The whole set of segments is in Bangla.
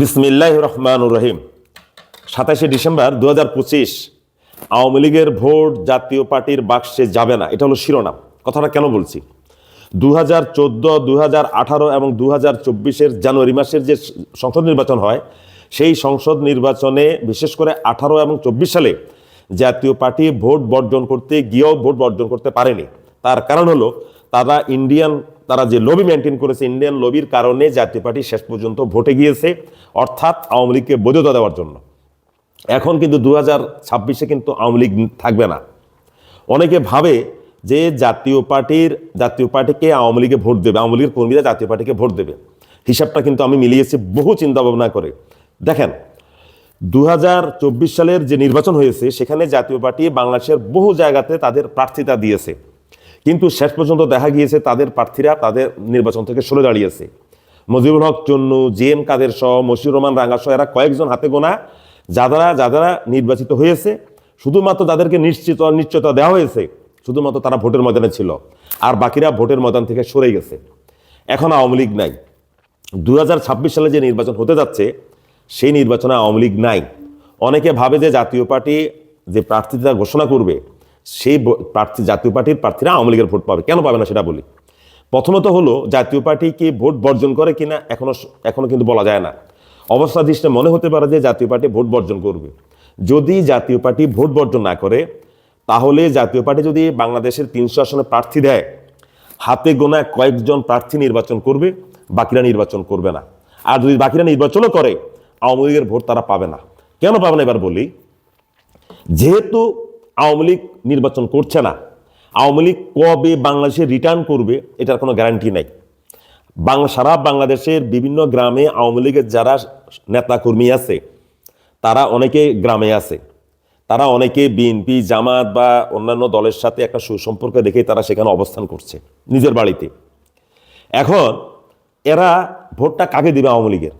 বিসমিল্লাহ রহমান রহিম। সাতাশে ডিসেম্বর দু হাজার পঁচিশ, আওয়ামী লীগের ভোট জাতীয় পার্টির বাক্সে যাবে না। এটা হলো শিরোনাম। কথাটা কেন বলছি? দু হাজার চোদ্দ দু হাজার আঠারো এবং দু হাজার চব্বিশের জানুয়ারি মাসের যে সংসদ নির্বাচন হয়, সেই সংসদ নির্বাচনে বিশেষ করে আঠারো এবং চব্বিশ সালে জাতীয় পার্টি ভোট বর্জন করতে গিয়েও ভোট বর্জন করতে পারেনি। তার কারণ হলো তারা ইন্ডিয়ান তারা যে লবি মেনটেন করেছে ইন্ডিয়ান লবির কারণে জাতীয় পার্টি শেষ পর্যন্ত ভোটে গিয়েছে, অর্থাৎ আওয়ামী লীগকে বৈধতা দেওয়ার জন্য। এখন কিন্তু দু হাজার ছাব্বিশে কিন্তু আওয়ামী লীগ থাকবে না। অনেকে ভাবে যে জাতীয় পার্টির, জাতীয় পার্টিকে আওয়ামী লীগে ভোট দেবে, আওয়ামী লীগের কর্মীরা জাতীয় পার্টিকে ভোট দেবে। হিসাবটা কিন্তু আমি মিলিয়েছি বহু চিন্তা ভাবনা করে। দেখেন দু হাজার চব্বিশ সালের যে নির্বাচন হয়েছে, সেখানে জাতীয় পার্টি বাংলাদেশের বহু জায়গাতে তাদের প্রার্থিতা দিয়েছে। কিন্তু শেষ পর্যন্ত দেখা গিয়েছে তাদের প্রার্থীরা তাদের নির্বাচন থেকে সরে দাঁড়িয়েছে। মজিবুল হক, চন্নু জি এম কাদের সহ মশিউর রহমান, রাঙ্গা সহ এরা কয়েকজন হাতে গোনা যারা যারা নির্বাচিত হয়েছে। শুধুমাত্র তাদেরকে নিশ্চিত, নিশ্চয়তা দেওয়া হয়েছে, শুধুমাত্র তারা ভোটের ময়দানে ছিল। আর বাকিরা ভোটের ময়দান থেকে সরে গেছে। এখন আওয়ামী লীগ নাই। দু হাজার ছাব্বিশ সালে যে নির্বাচন হতে যাচ্ছে, সেই নির্বাচনে আওয়ামী লীগ নাই। অনেকে ভাবে যে জাতীয় পার্টি যে প্রার্থীতা ঘোষণা করবে সেই প্রার্থী, জাতীয় পার্টির প্রার্থীরা আওয়ামী লীগের ভোট পাবে। কেন পাবে না সেটা বলি। প্রথমত হলো, জাতীয় পার্টি কি ভোট বর্জন করে কিনা এখনও এখনও কিন্তু বলা যায় না। অবস্থা দৃষ্টিতে মনে হতে পারে যে জাতীয় পার্টি ভোট বর্জন করবে। যদি জাতীয় পার্টি ভোট বর্জন না করে, তাহলে জাতীয় পার্টি যদি বাংলাদেশের তিনশো আসনে প্রার্থী দেয়, হাতে গোনা কয়েকজন প্রার্থী নির্বাচন করবে, বাকিরা নির্বাচন করবে না। আর যদি বাকিরা নির্বাচনও করে, আওয়ামী লীগের ভোট তারা পাবে না। কেন পাবে না এবার বলি? যেহেতু আওয়ামী লীগ নির্বাচন করছে না। আওয়ামী লীগ কবে বাংলাদেশে রিটার্ন করবে, এটার কোনো গ্যারান্টি নাই। বাংলা, সারা বাংলাদেশের বিভিন্ন গ্রামে আওয়ামী লীগের যারা নেতাকর্মী আছে, তারা অনেকে গ্রামে আছে। তারা অনেকে বিএনপি, জামাত বা অন্যান্য দলের সাথে একটা সুসম্পর্ক রেখে তারা সেখানে অবস্থান করছে, নিজের বাড়িতে। এখন এরা ভোটটা কাকে দেবে আওয়ামী লীগের?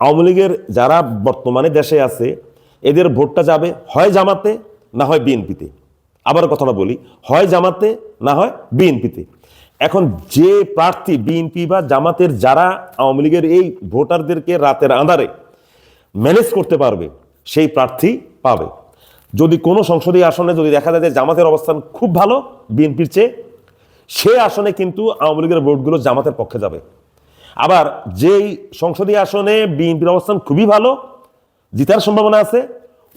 আওয়ামী লীগের যারা বর্তমানে দেশে আছে, এদের ভোটটা যাবে হয় জামাতে না হয় বিএনপিতে। আবার কথাটা বলি, হয় জামাতে, না হয় বিএনপিতে। এখন যে প্রার্থী বিএনপি বা জামাতের যারা আওয়ামী লীগের এই ভোটারদেরকে রাতের আঁধারে ম্যানেজ করতে পারবে, সেই প্রার্থী পাবে। যদি কোনো সংসদীয় আসনে যদি দেখা যায় যে জামাতের অবস্থান খুব ভালো বিএনপির চেয়ে, সে আসনে কিন্তু আওয়ামী লীগের ভোটগুলো জামাতের পক্ষে যাবে। আবার যেই সংসদীয় আসনে বিএনপির অবস্থান খুবই ভালো, জিতার সম্ভাবনা আছে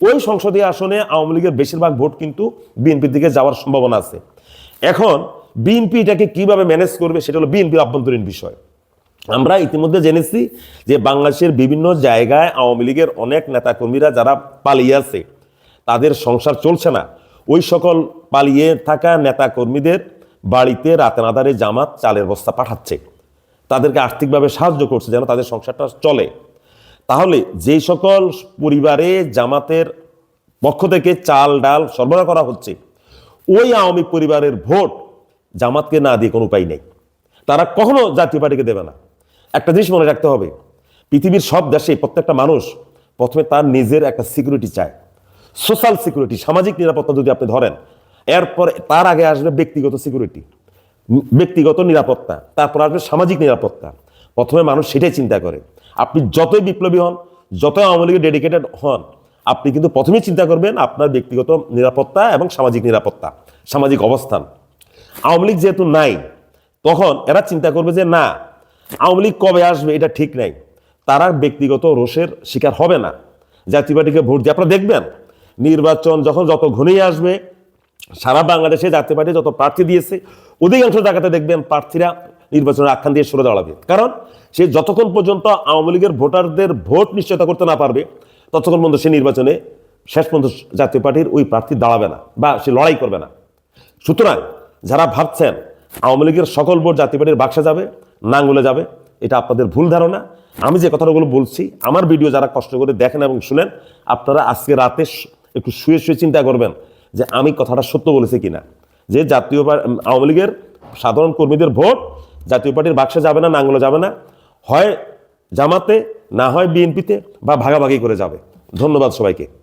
ওই সংসদীয় আসনে আওয়ামী লীগের বেশিরভাগ ভোট কিন্তু বিএনপির দিকে যাওয়ার সম্ভাবনা আছে। এখন বিএনপি এটাকে কীভাবে ম্যানেজ করবে সেটা হলো বিএনপির আভ্যন্তরীণ বিষয়। আমরা ইতিমধ্যে জেনেছি যে বাংলাদেশের বিভিন্ন জায়গায় আওয়ামী লীগের অনেক নেতাকর্মীরা যারা পালিয়ে আছে, তাদের সংসার চলছে না। ওই সকল পালিয়ে থাকা নেতাকর্মীদের বাড়িতে রাতে নাদারে জামাত চালের বস্তা পাঠাচ্ছে। তাদেরকে আর্থিকভাবে সাহায্য করছে যেন তাদের সংসারটা চলে। তাহলে যে সকল পরিবারে জামাতের পক্ষ থেকে চাল, ডাল সরবরাহ করা হচ্ছে, ওই আওয়ামী পরিবারের ভোট জামাতকে না দিয়ে কোনো উপায় নেই। তারা কখনো জাতীয় পার্টিকে দেবে না। একটা জিনিস মনে রাখতে হবে, পৃথিবীর সব দেশে প্রত্যেকটা মানুষ প্রথমে তার নিজের একটা সিকিউরিটি চায়। সোশ্যাল সিকিউরিটি সামাজিক নিরাপত্তা যদি আপনি ধরেন, এরপরে তার আগে আসবে ব্যক্তিগত সিকিউরিটি ব্যক্তিগত নিরাপত্তা, তারপর আসবে সামাজিক নিরাপত্তা। প্রথমে মানুষ সেটাই চিন্তা করে। আপনি যতই বিপ্লবী হন যত আওয়ামী লীগের ডেডিকেটেড হন, আপনি কিন্তু প্রথমেই চিন্তা করবেন আপনার ব্যক্তিগত নিরাপত্তা এবং সামাজিক নিরাপত্তা, সামাজিক অবস্থান। আওয়ামী লীগ যেহেতু নাই, তখন এরা চিন্তা করবে যে না, আওয়ামী লীগ কবে আসবে এটা ঠিক নাই। তারা ব্যক্তিগত রোষের শিকার হবে না। জাতীয় পার্টিকে ভোট দিয়ে আপনারা দেখবেন, নির্বাচন যখন যত ঘনিয়ে আসবে, সারা বাংলাদেশে জাতীয় পার্টি যত প্রার্থী দিয়েছে, অধিকাংশ জায়গাতে দেখবেন প্রার্থীরা নির্বাচনের আখ্যান দিয়ে সরে দাঁড়াবে। কারণ সে যতক্ষণ পর্যন্ত আওয়ামী লীগের ভোটারদের ভোট নিশ্চয়তা করতে না পারবে, ততক্ষণ পর্যন্ত সে নির্বাচনে শেষ পর্যন্ত জাতীয় পার্টির ওই প্রার্থী দাঁড়াবে না বা সে লড়াই করবে না। সুতরাং যারা ভাবছেন আওয়ামী লীগের সকল ভোট জাতীয় পার্টির বাক্সে যাবে, নাঙ্গুলে যাবে, এটা আপনাদের ভুল ধারণা। আমি যে কথাগুলো বলছি, আমার ভিডিও যারা কষ্ট করে দেখেন এবং শুনেন, আপনারা আজকে রাতে একটু শুয়ে শুয়ে চিন্তা করবেন যে আমি কথাটা সত্য বলেছি কিনা। যে জাতীয় আওয়ামী লীগের সাধারণ কর্মীদের ভোট জাতীয় পার্টির বাক্সে যাবে না, নাঙ্গলে যাবে না। হয় জামাতে, না হয় বিএনপিতে বা ভাগাভাগি করে যাবে। ধন্যবাদ সবাইকে।